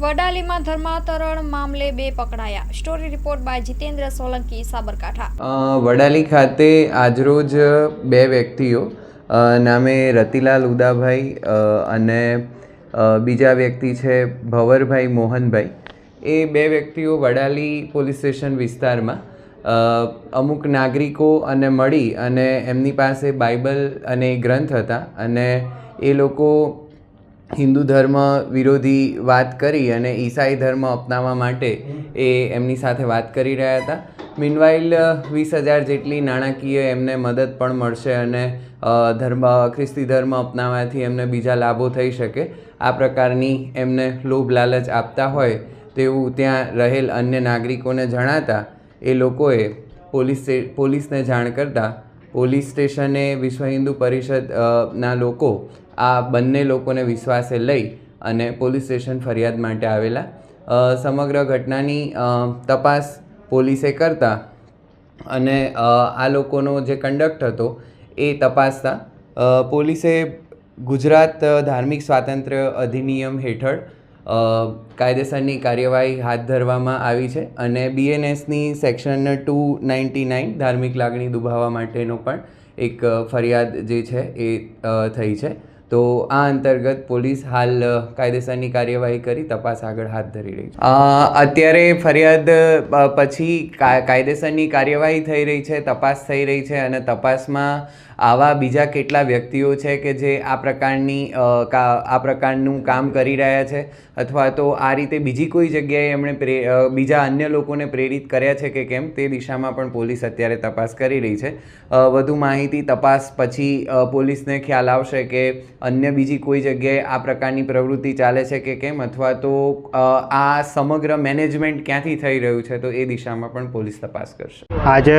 વડાલીમાં ધર્માંતરણ મામલે બે પકડાયા. Story report by Jitendra Solanki, Sabarkantha. Vadali ખાતે આજરોજ બે વ્યક્તિઓ નામે રતિલાલ ઉદાભાઈ અને બીજા વ્યક્તિ છે ભવરભાઈ મોહનભાઈ. એ બે વ્યક્તિઓ વડાલી પોલીસ સ્ટેશન વિસ્તારમાં અમુક નાગરિકો અને મળી અને એમની પાસે બાઇબલ અને ગ્રંથ હતા અને એ લોકો હિન્દુ ધર્મ વિરોધી વાત કરી અને ઈસાઈ ધર્મ અપનાવવા માટે એ એમની સાથે વાત કરી રહ્યા હતા. મીનવાઇલ વીસ હજાર જેટલી નાણાકીય એમને મદદ પણ મળશે અને ધર્મ, ખ્રિસ્તી ધર્મ અપનાવવાથી એમને બીજા લાભો થઈ શકે. આ પ્રકારની એમને લોભ લાલચ આપતા હોય તેવું ત્યાં રહેલ અન્ય નાગરિકોને જણાતા એ લોકોએ પોલીસ પોલીસને જાણ કરતાં પોલીસ સ્ટેશને વિશ્વ હિન્દુ પરિષદ ના લોકો આ બંને લોકોને વિશ્વાસે લઈ અને પોલીસ સ્ટેશન ફરિયાદ માટે આવેલા. સમગ્ર ઘટનાની તપાસ પોલીસે કરતા અને આ લોકોનો જે કંડક્ટ હતો એ તપાસતા. પોલીસે ગુજરાત ધાર્મિક સ્વાતંત્ર્ય અધિનિયમ હેઠળ કાયદેસરની કાર્યવાહી હાથ ધરવામાં આવી છે અને બીએનએસની સેક્શન ટુ નાઇન્ટી નાઇન ધાર્મિક લાગણી દુભાવવા માટેનો પણ એક ફરિયાદ જે છે એ થઈ છે. તો આ અંતર્ગત પોલીસ હાલ કાયદેસરની કાર્યવાહી કરી તપાસ આગળ હાથ ધરી રહી છે. અત્યારે ફરિયાદ પછી કાયદેસરની કાર્યવાહી થઈ રહી છે, તપાસ થઈ રહી છે અને તપાસમાં આવા બીજા કેટલા વ્યક્તિઓ છે કે જે આ પ્રકારની આ પ્રકારનું કામ કરી રહ્યા છે અથવા તો આ રીતે બીજી કોઈ જગ્યાએ એમણે બીજા અન્ય લોકોને પ્રેરિત કર્યા છે કે કેમ તે દિશામાં પણ પોલીસ અત્યારે તપાસ કરી રહી છે. વધુ માહિતી તપાસ પછી પોલીસને ખ્યાલ આવશે કે અન્ય બીજી કોઈ જગ્યાએ આ પ્રકારની પ્રવૃત્તિ ચાલે છે કે કેમ? અથવા તો આ સમગ્ર મેનેજમેન્ટ ક્યાંથી થઈ રહ્યું છે? તો એ દિશામાં પણ પોલીસ તપાસ કરશે. આજે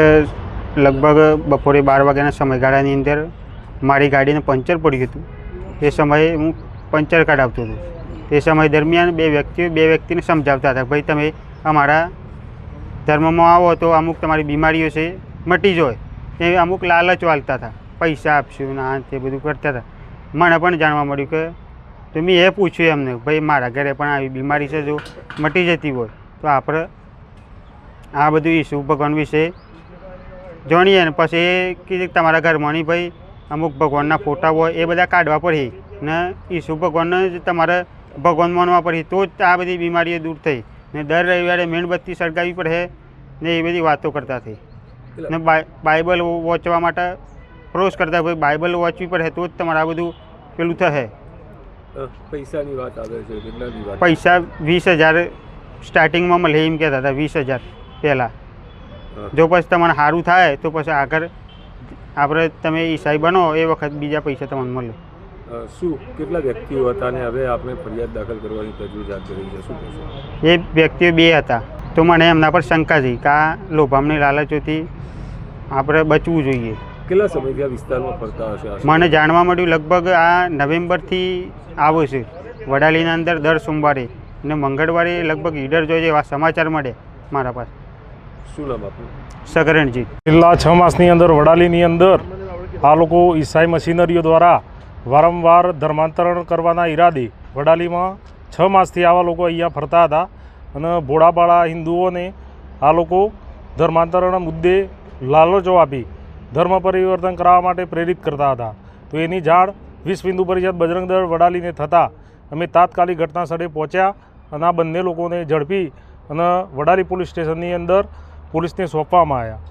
લગભગ બપોરે બાર વાગ્યાના સમયગાળાની અંદર મારી ગાડીને પંચર પડ્યું હતું. એ સમયે હું પંચર કઢાવતો હતો. તે સમય દરમિયાન બે વ્યક્તિઓ, બે વ્યક્તિને સમજાવતા હતા, ભાઈ, તમે અમારા ધર્મમાં આવો તો અમુક તમારી બીમારીઓ છે, મટી જાય. એ અમુક લાલચ વાળતા હતા. પૈસા આપશું ને આ તે બધું કરતા હતા. મને પણ જાણવા મળ્યું કે તો મેં એ પૂછ્યું એમને ભાઈ મારા ઘરે પણ આવી બીમારી છે જો મટી જતી હોય તો આપણે આ બધું ઈસુ ભગવાન વિશે જાણીએ. ને પછી એ કીધું તમારા ઘરમાં નહીં ભાઈ અમુક ભગવાનના ફોટા હોય એ બધા કાઢવા પડે. ને ઈસુ ભગવાનને જ તમારે ભગવાન માનવા પડે તો જ આ બધી બીમારીઓ દૂર થઈ. ને દર રવિવારે મીણબત્તી સળગાવી પડે ને એ બધી વાતો કરતા થઈ. ને બાઇબલ વાંચવા માટે પ્રોસ કરતા ભાઈ બાઇબલ વાંચવી પડે તો જ તમારે આ બધું પેલું થશે પૈસાની વાત આવે છે કેટલાની વાત? પૈસા વીસ હજાર સ્ટાર્ટિંગમાં મળે એમ કહેતા હતા વીસ હજાર પહેલાં. જો પછી તમારે સારું થાય તો પછી આગળ આપણે તમે ઈસાઈ બનો એ વખત બીજા પૈસા તમને મળે. શું? કેટલા વ્યક્તિઓ હતા ને હવે આપણે ફરિયાદ દાખલ કરવાની તજવીજ હાથ ધરી છે શું એ વ્યક્તિઓ બે હતા. તો મને એમના પર શંકા થઈ કે આ લોભામની લાલચોથી આપણે બચવું જોઈએ. કેટલા સમયથી આ વિસ્તારમાં ફરતા હશે મને જાણવા મળ્યું લગભગ આ નવેમ્બરથી આવો છે. વડાલીના અંદર દર સોમવારે ને મંગળવારે લગભગ ઈડર જોઈએ એવા સમાચાર મળે મારા પાસે. શું નામ આપનું? સગરણજી છેલ્લા છ માસની અંદર વડાલીની અંદર આ લોકો ઈસાઈ મશીનરીઓ દ્વારા વારંવાર ધર્માંતરણ કરવાના ઈરાદે વડાલીમાં છ માસથી આવા લોકો અહીંયા ફરતા હતા અને ભોળાપાળા હિન્દુઓને આ લોકો ધર્માંતરણ મુદ્દે લાલચો આપી ધર્મ પરિવર્તન કરાવવા માટે પ્રેરિત કરતા હતા. તો એની જાણ વીસ બિંદુ પરિષદ બજરંગ દળ વડાલીને થતાં અમે તાત્કાલિક ઘટના સ્થળે પહોંચ્યા અને આ બંને લોકોને ઝડપી અને વડાલી પોલીસ સ્ટેશનની અંદર પોલીસને સોંપવામાં આવ્યા.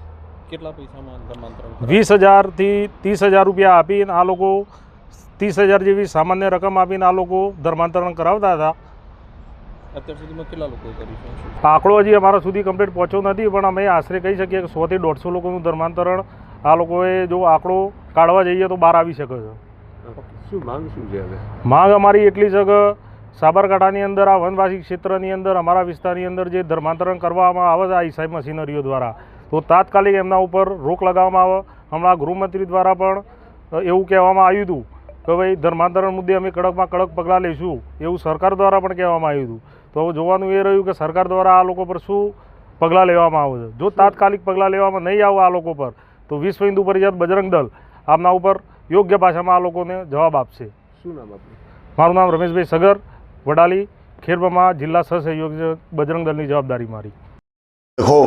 કેટલા પૈસામાં વીસ હજારથી ત્રીસ હજાર રૂપિયા આપીને આ લોકો ત્રીસ હજાર જેવી સામાન્ય રકમ આપીને આ લોકો ધર્માંતરણ કરાવતા હતા. અત્યાર સુધીમાં કેટલા લોકોએ કર્યું આંકડો હજી અમારા સુધી કમ્પ્લીટ પહોંચ્યો નથી પણ અમે આશરે કહી શકીએ કે સોથી દોઢસો લોકોનું ધર્માંતરણ આ લોકોએ જો આંકડો કાઢવા જઈએ તો બહાર આવી શકે છે. શું માંગ શું છે હવે? માંગ અમારી એટલી છે કે સાબરકાંઠાની અંદર આ વનવાસી ક્ષેત્રની અંદર અમારા વિસ્તારની અંદર જે ધર્માંતરણ કરવામાં આવે છે આ ઈસાઈ મશીનરીઓ દ્વારા તો તાત્કાલિક એમના ઉપર રોક લગાવવામાં આવે. હમણાં ગૃહમંત્રી દ્વારા પણ એવું કહેવામાં આવ્યું હતું કે ભાઈ ધર્માંતરણ મુદ્દે અમે કડકમાં કડક પગલાં લઈશું એવું સરકાર દ્વારા પણ કહેવામાં આવ્યું હતું. તો હવે જોવાનું એ રહ્યું કે સરકાર દ્વારા આ લોકો પર શું પગલાં લેવામાં આવે છે? જો તાત્કાલિક પગલાં લેવામાં નહીં આવે આ લોકો પર તો વિશ્વ હિન્દુ પરિષદ બજરંગ દળ આમના ઉપર યોગ્ય ભાષામાં આ લોકોને જવાબ આપશે શું નામ આપનું મારું નામ રમેશભાઈ સગર વડાલી ખેડબ્રહ્મા જિલ્લા સહસહયોગી બજરંગ દળની જવાબદારી મારી देखो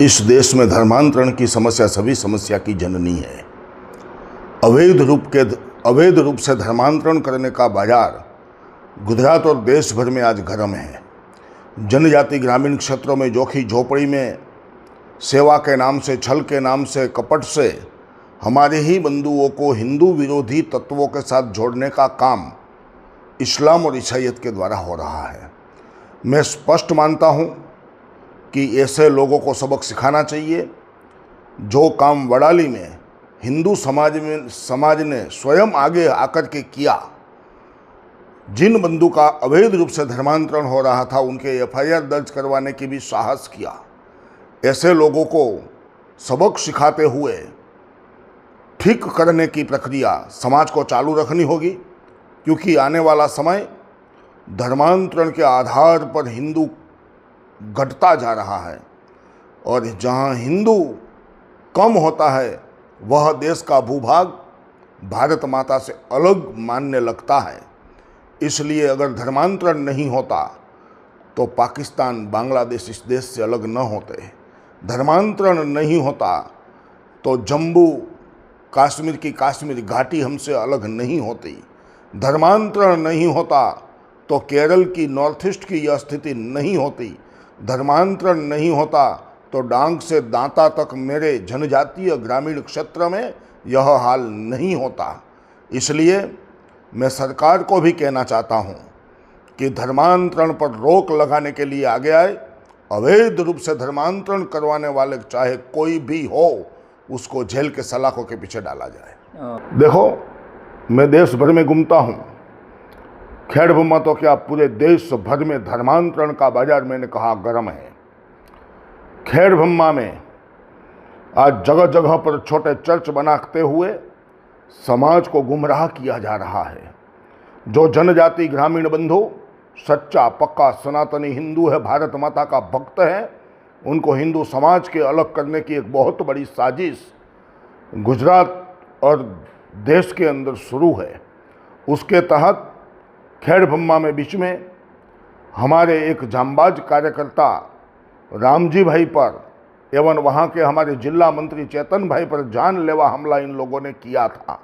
इस देश में धर्मांतरण की समस्या सभी समस्या की जननी है अवैध रूप के अवैध रूप से धर्मांतरण करने का बाजार गुजरात और देश भर में आज गर्म है जनजाति ग्रामीण क्षेत्रों में जोखी झोपड़ी में सेवा के नाम से, छल के नाम से, कपट से, हमारे ही बंधुओं को हिंदू विरोधी तत्वों के साथ जोड़ने का काम इस्लाम और ईसाइयत के द्वारा हो रहा है। मैं स्पष्ट मानता हूँ कि ऐसे लोगों को सबक सिखाना चाहिए, जो काम वड़ाली में, हिंदू समाज में, समाज ने स्वयं आगे आकर के किया, जिन बंधु का अवैध रूप से धर्मांतरण हो रहा था, उनके एफआईआर दर्ज करवाने की भी साहस किया। ऐसे लोगों को सबक सिखाते हुए ठीक करने की प्रक्रिया समाज को चालू रखनी होगी, क्योंकि आने वाला समय धर्मांतरण के आधार पर हिंदू घटता जा रहा है और जहाँ हिंदू कम होता है, वह देश का भूभाग भारत माता से अलग मानने लगता है। इसलिए अगर धर्मांतरण नहीं होता तो पाकिस्तान, बांग्लादेश इस देश से अलग न होते। धर्मांतरण नहीं होता तो जम्मू कश्मीर की कश्मीर घाटी हमसे अलग नहीं होती। धर्मांतरण नहीं होता तो केरल की नॉर्थ ईस्ट की यह स्थिति नहीं होती। धर्मांतरण नहीं होता तो डांग से दांता तक मेरे जनजातीय ग्रामीण क्षेत्र में यह हाल नहीं होता। इसलिए मैं सरकार को भी कहना चाहता हूँ कि धर्मांतरण पर रोक लगाने के लिए आगे आए अवैध रूप से धर्मांतरण करवाने वाले चाहे कोई भी हो उसको जेल के सलाखों के पीछे डाला जाए। देखो मैं देश भर में घूमता हूँ। खेड़भूमा तो क्या पूरे देश भर में धर्मांतरण का बाज़ार मैंने कहा गर्म है? खेड़भम्मा में आज जगह जगह पर छोटे चर्च बनाते हुए समाज को गुमराह किया जा रहा है। जो जनजाति ग्रामीण बंधु सच्चा, पक्का, सनातनी हिंदू है, भारत माता का भक्त है, उनको हिंदू समाज के अलग करने की एक बहुत बड़ी साजिश गुजरात और देश के अंदर शुरू है। उसके तहत खेड़भम्मा में बीच में हमारे एक जांबाज कार्यकर्ता रामजी भाई पर एवं वहाँ के हमारे जिला मंत्री चेतन भाई पर जानलेवा हमला इन लोगों ने किया था।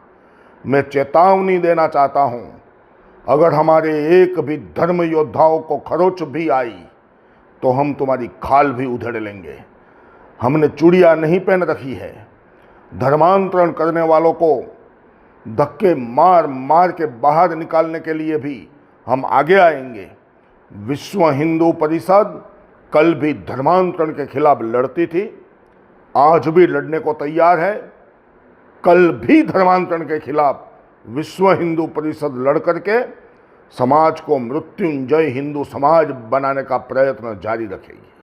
मैं चेतावनी देना चाहता हूँ अगर हमारे एक भी धर्म योद्धाओं को खरोच भी आई तो हम तुम्हारी खाल भी उधेड़ लेंगे। हमने चूड़िया नहीं पहन रखी है। धर्मांतरण करने वालों को धक्के मार मार के बाहर निकालने के लिए भी हम आगे आएँगे। विश्व हिंदू परिषद कल भी धर्मांतरण के खिलाफ लड़ती थी। आज भी लड़ने को तैयार है। कल भी धर्मांतरण के खिलाफ विश्व हिंदू परिषद लड़ करके समाज को मृत्युंजय हिंदू समाज बनाने का प्रयत्न जारी रखेगी